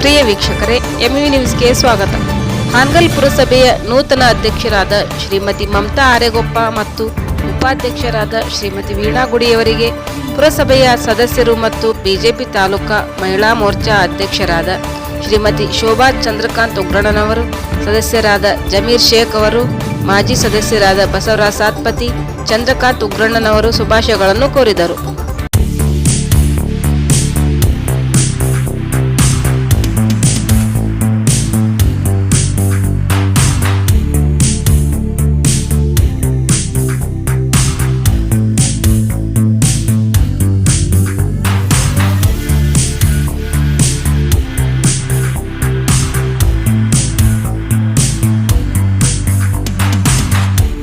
ಪ್ರಿಯ ವೀಕ್ಷಕರೇ ಎಂವಿ ನ್ಯೂಸ್ಗೆ ಸ್ವಾಗತ. ಹಾನಗಲ್ ಪುರಸಭೆಯ ನೂತನ ಅಧ್ಯಕ್ಷರಾದ ಶ್ರೀಮತಿ ಮಮತಾ ಆರೆಗೊಪ್ಪ ಮತ್ತು ಉಪಾಧ್ಯಕ್ಷರಾದ ಶ್ರೀಮತಿ ವೀಣಾ ಗುಡಿಯವರಿಗೆ ಪುರಸಭೆಯ ಸದಸ್ಯರು ಮತ್ತು ಬಿಜೆಪಿ ತಾಲೂಕಾ ಮಹಿಳಾ ಮೋರ್ಚಾ ಅಧ್ಯಕ್ಷರಾದ ಶ್ರೀಮತಿ ಶೋಭಾ ಚಂದ್ರಕಾಂತ್ ಉಗ್ರಣನವರು ಸದಸ್ಯರಾದ ಜಮೀರ್ ಶೇಖ್ ಅವರು, ಮಾಜಿ ಸದಸ್ಯರಾದ ಬಸವರಾಜ್ ಸಾತ್ಪತಿ, ಚಂದ್ರಕಾಂತ್ ಉಗ್ರಣ್ಣನವರು ಶುಭಾಶಯಗಳನ್ನು ಕೋರಿದರು.